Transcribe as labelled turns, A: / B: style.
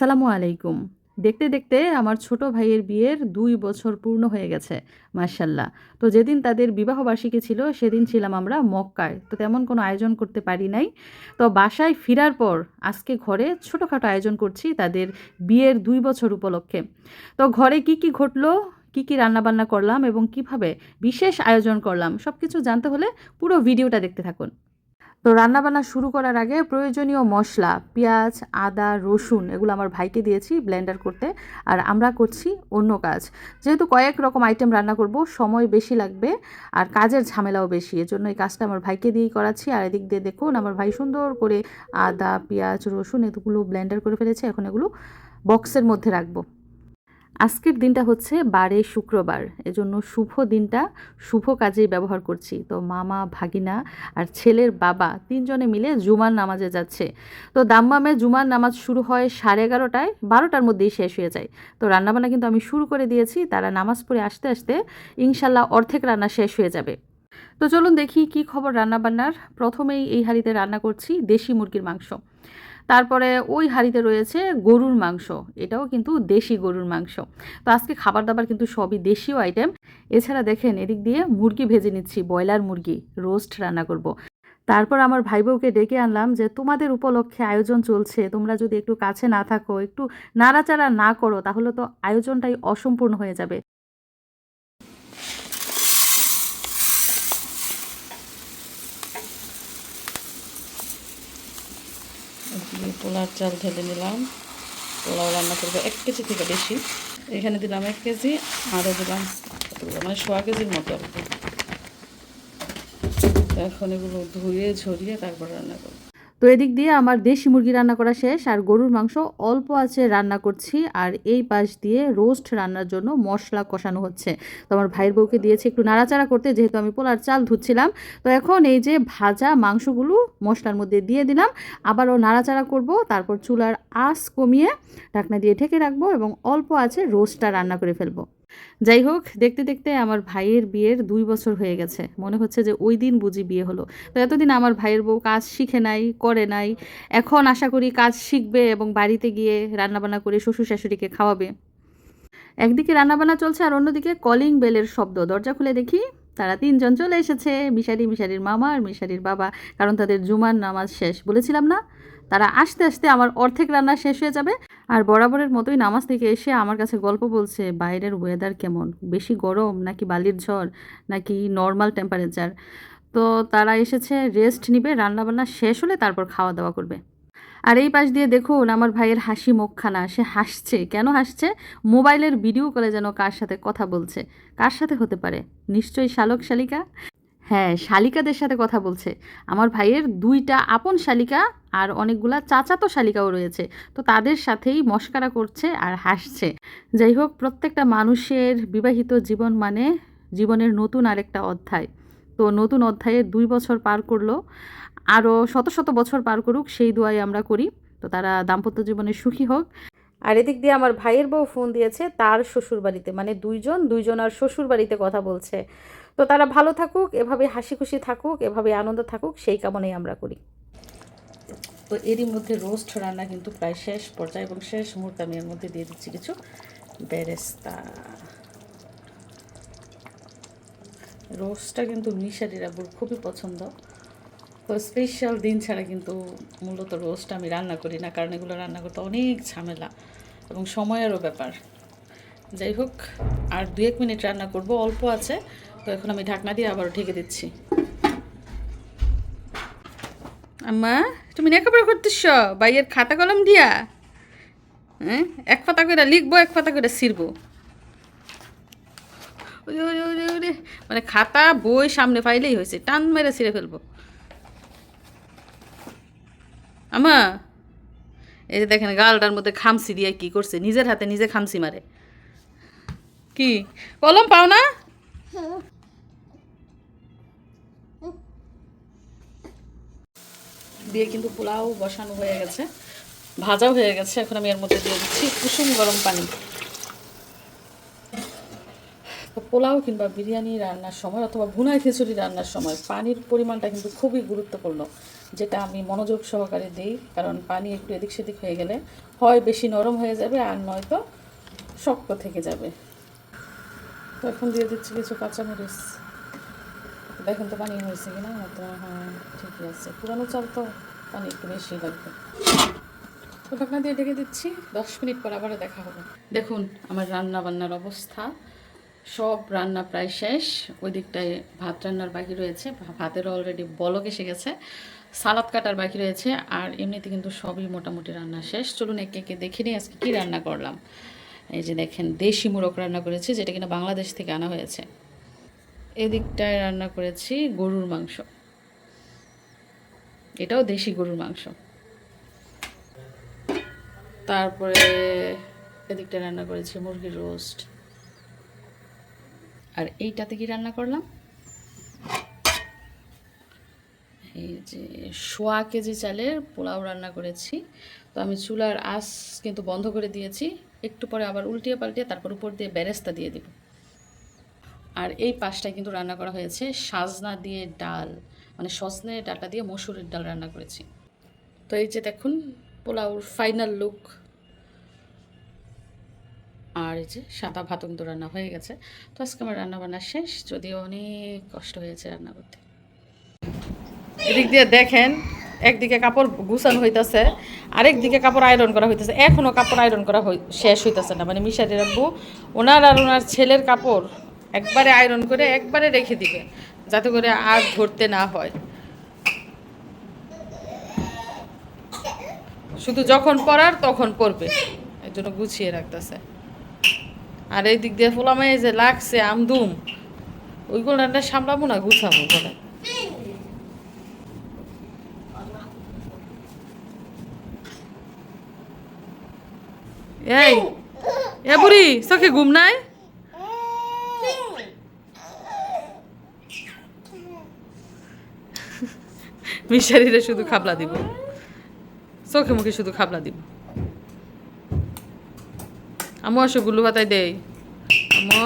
A: আসসালামু আলাইকুম। দেখতে দেখতে আমার ছোট ভাইয়ের বিয়ের দুই বছর পূর্ণ হয়ে গেছে মার্শাল্লাহ তো যেদিন তাদের বিবাহবার্ষিকী ছিল, সেদিন ছিলাম আমরা মক্কায়। তো তেমন কোনো আয়োজন করতে পারি নাই। তো বাসায় ফেরার পর আজকে ঘরে ছোটোখাটো আয়োজন করছি তাদের বিয়ের দুই বছর উপলক্ষে। তো ঘরে কি কি ঘটলো, কি কি রান্নাবান্না করলাম এবং কীভাবে বিশেষ আয়োজন করলাম সব কিছু জানতে হলে পুরো ভিডিওটা দেখতে থাকুন। তো রান্নাবান্না শুরু করার আগে প্রয়োজনীয় মশলা, পেঁয়াজ, আদা, রসুন এগুলো আমার ভাইকে দিয়েছি ব্লেন্ডার করতে। আর আমরা করছি অন্য কাজ। যেহেতু কয়েক রকম আইটেম রান্না করব, সময় বেশি লাগবে আর কাজের ঝামেলাও বেশি, এজন্য এই কাজটা আমার ভাইকে দিয়েই করাচ্ছি। আর এদিক দিয়ে দেখুন, আমার ভাই সুন্দর করে আদা, পেঁয়াজ, রসুন এগুলো ব্লেন্ডার করে ফেলেছে। এখন এগুলো বক্সের মধ্যে রাখব। আজকের দিনটা হচ্ছে বারে শুক্রবার। এজন্য শুভ দিনটা, শুভ কাজেই ব্যবহার করছি। তো মামা, ভাগিনা আর ছেলের বাবা তিনজনে মিলে জুমার নামাজে যাচ্ছে। তো দাম্মামে জুমার নামাজ শুরু হয় সাড়ে এগারোটায়, বারোটার মধ্যেই শেষ হয়ে যায়। তো রান্নাবান্না কিন্তু আমি শুরু করে দিয়েছি, তারা নামাজ পড়ে আসতে আসতে ইনশাল্লাহ অর্ধেক রান্না শেষ হয়ে যাবে। তো চলুন দেখি কি খবর রান্নাবান্নার। প্রথমেই এই হাঁড়িতে রান্না করছি দেশি মুরগির মাংস। তারপরে ওই হাঁড়িতে রয়েছে গরুর মাংস। এটাও কিন্তু দেশি গরুর মাংস। তো আজকে খাবার দাবার কিন্তু সবই দেশীয় আইটেম এছাড়া দেখেন এদিক দিয়ে মুরগি ভেজে নিচ্ছি, ব্রয়লার মুরগি রোস্ট রান্না করব। তারপর আমার ভাই বউকে ডেকে আনলাম যে, তোমাদের উপলক্ষে আয়োজন চলছে, তোমরা যদি একটু কাছে না থাকো, একটু নাড়াচাড়া না করো, তাহলে তো আয়োজনটাই অসম্পূর্ণ হয়ে যাবে
B: দিয়ে পোলার চাল ঢেলে নিলাম। পোলাও রান্না করব এক কেজি থেকে বেশি। এখানে দিলাম এক কেজি আরও দিলাম মানে সোয়া কেজির মতো আর কি। এখন এগুলো ধুয়ে ঝরিয়ে তারপর রান্না করব।
A: তো এদিক দিয়ে আমার দেশি মুরগি রান্না করা শেষ, আর গরুর মাংস অল্প আছে রান্না করছি, আর এই পাশ দিয়ে রোস্ট রান্নার জন্য মশলা কষানো হচ্ছে। তো আমার ভাইয়ের বউকে দিয়েছি একটু নাড়াচাড়া করতে, যেহেতু আমি পোলার চাল ধুচ্ছিলাম। তো এখন এই যে ভাজা মাংসগুলো মশলার মধ্যে দিয়ে দিলাম, আবারও নাড়াচাড়া করব, তারপর চুলার আঁচ কমিয়ে ঢাকনা দিয়ে ঢেকে রাখব এবং অল্প আছে রোস্টটা রান্না করে ফেলব। যাই হোক, দেখতে দেখতে আমার ভাইয়ের বিয়ের দুই বছর হয়ে গেছে। মনে হচ্ছে যে ওই দিন বুঝি বিয়ে হলো। তো এতদিন আমার ভাইয়ের বউ কাজ শিখে নাই, করে নাই। এখন আশা করি কাজ শিখবে এবং বাড়িতে গিয়ে রান্নাবান্না করে শ্বশুর শাশুড়িকে খাওয়াবে। একদিকে রান্নাবান্না চলছে আর অন্যদিকে কলিং বেলের শব্দ। দরজা খুলে দেখি। তারা তিনজন চলে এসেছে, মিশারি মিশারির মামা আর মিশারির বাবা। কারণ তাদের জুমার নামাজ শেষ বলেছিলাম না? তারা আসতে আসতে আমার অর্ধেক রান্না শেষ হয়ে যাবে আর বরাবরের মতোই নামাজ থেকে এসে আমার কাছে গল্প বলছে, বাইরের ওয়েদার কেমন? বেশি গরম নাকি বালির ঝড়? নাকি নর্মাল টেম্পারেচার তো তারা এসেছে রেস্ট নিবে, রান্নাবান্না শেষ হলে তারপর খাওয়া দাওয়া করবে। আর এই পাশ দিয়ে দেখুন আমার ভাইয়ের হাসি মুখখানা। সে হাসছে। কেন হাসছে? মোবাইলের ভিডিও কলে যেন কার সাথে কথা বলছে। কার সাথে হতে পারে? নিশ্চয়ই শালক শালিকা? হ্যাঁ শালিকাদের সাথে কথা বলছে। আমার ভাইয়ের দুইটা আপন শালিকা আর অনেকগুলা চাচাতো শালিকাও রয়েছে। তো তাদের সাথেই মস্কারা করছে আর হাসছে। যাই হোক, প্রত্যেকটা মানুষের বিবাহিত জীবন মানে জীবনের নতুন আরেকটা অধ্যায়। তো নতুন অধ্যায়ে দুই বছর পার করল। আরও শত শত বছর পার করুক সেই দোয়াই আমরা করি। তো তারা দাম্পত্য জীবনে সুখী হোক। আর এদিক দিয়ে আমার ভাইয়ের বউ ফোন দিয়েছে তার শ্বশুর বাড়িতে মানে দুইজন দুইজন আর শ্বশুর বাড়িতে কথা বলছে। তো তারা ভালো থাকুক এভাবে হাসি খুশি থাকুক এভাবে আনন্দ থাকুক সেই কামনাই আমরা করি।
B: তো এরই মধ্যে রোস্ট রান্না কিন্তু প্রায় শেষ পর্যায়ে এবং শেষ মুহূর্তে আমি এর মধ্যে দিয়ে দিচ্ছি কিছু বেরেস্তা। রোস্টটা কিন্তু মিশারির আবুর খুবই পছন্দ। তো স্পেশাল দিন ছাড়া কিন্তু মূলত রোস্ট আমি রান্না করি না, কারণ এগুলো রান্না করতে অনেক ঝামেলা এবং সময়েরও ব্যাপার। যাই হোক, আর দু এক মিনিট রান্না করব, অল্প আছে, তো এখন আমি ঢাকনা দিয়ে আবারও ঢেকে দিচ্ছি। আম্মা, তুমি লেখাপড়া করতেছ? বাইয়ের খাতা কলম দিয়া? হ্যাঁ? এক পাতা করে লিখব, এক পাতা করে ওরে মানে খাতা, বই সামনে পাইলেই হয়েছে, টান মেরে ছিঁড়ে ফেলব। আমা এই যে দেখেন গালটার মধ্যে খামসি দিয়ে কি করছে, নিজের হাতে নিজে খামসি মারে। কি? কলম পাও না? দিয়ে কিন্তু পোলাও বসানো হয়ে গেছে, ভাজাও হয়ে গেছে, এখন আমি এর মধ্যে দিয়ে দিচ্ছি কুসুম গরম পানি। পোলাও কিংবা বিরিয়ানি রান্নার সময় অথবা ভুনাই খিচুড়ি রান্নার সময় পানির পরিমাণটা কিন্তু খুবই গুরুত্বপূর্ণ। যেটা আমি মনোযোগ সহকারে দিই, কারণ পানি একটু এদিক সেদিক হয়ে গেলে হয় বেশি নরম হয়ে যাবে আর নয়তো শক্ত থেকে যাবে। তো এখন দিয়ে দিচ্ছি কিছু কাঁচামরিচ। দেখেন তো পানি হয়েছে কিনা? তো হ্যাঁ ঠিকই আছে। পুরানো চাল তো পানি একটু বেশি লাগবে। তো ঢাকনা দিয়ে ঢেকে দিচ্ছি। দশ মিনিট পর আবার দেখা হবে। দেখুন, আমার রান্না বান্নার অবস্থা। সব রান্না প্রায় শেষ। ওই দিকটায় ভাত রান্নার বাকি রয়েছে। ভাতের অলরেডি বলক এসে গেছে। সালাদ কাটার বাকি রয়েছে, আর এমনিতে কিন্তু সবই মোটামুটি রান্না শেষ। চলুন একে একে দেখে নিই আজকে কী রান্না করলাম। এই যে দেখেন, দেশি মোরগ রান্না করেছি, যেটা কিনা বাংলাদেশ থেকে আনা হয়েছে। এদিকটায় রান্না করেছি গরুর মাংস। এটাও দেশি গরুর মাংস। তারপরে এদিকটা রান্না করেছি মুরগির রোস্ট। আর এইটাতে কি রান্না করলাম? এই যে সোয়া কেজি চালের পোলাও রান্না করেছি, তো আমি চুলার আঁচ কিন্তু বন্ধ করে দিয়েছি। একটু পরে আবার উল্টিয়ে পাল্টিয়ে তারপর উপর দিয়ে বেরেস্তা দিয়ে দিব। আর এই পাশটায় কিন্তু রান্না করা হয়েছে সাজনা দিয়ে ডাল মানে সজনে ডালটা দিয়ে মসুরের ডাল রান্না করেছি। তো এই যে দেখুন পোলাওর ফাইনাল লুক। আর এই যে সাদা ভাতও কিন্তু রান্না হয়ে গেছে। তো আজকে আমার রান্নাবান্না শেষ, যদিও অনেক কষ্ট হয়েছে রান্না করতে। এদিক দিয়ে দেখেন, একদিকে কাপড় গুছানো হইতেছে আরেক দিকে কাপড় আয়রন করা হইতেছে। এখনও কাপড় আয়রন করা শেষ হইতেছে না মানে মিশারি রাখব। ওনার আর ওনার ছেলের কাপড় একবারে আয়রন করে একবারে রেখে দিবে, যাতে করে আর ধরতে না হয়। শুধু যখন পরার তখন পরবে, এর জন্য গুছিয়ে রাখতেছে। আর এই দিক দিয়ে ফোলামাই যে লাগছে আমদুম, ওইগুলো সামলাবো না, গুছাবো বলে এই। এ বুড়ি, চোখে ঘুম নাই? মিশারিরে শুধু খাবলা দিব। চোখে মুখে শুধু খাবলা দিব। আমু আসো গুলু ভাতাই দেয় আমু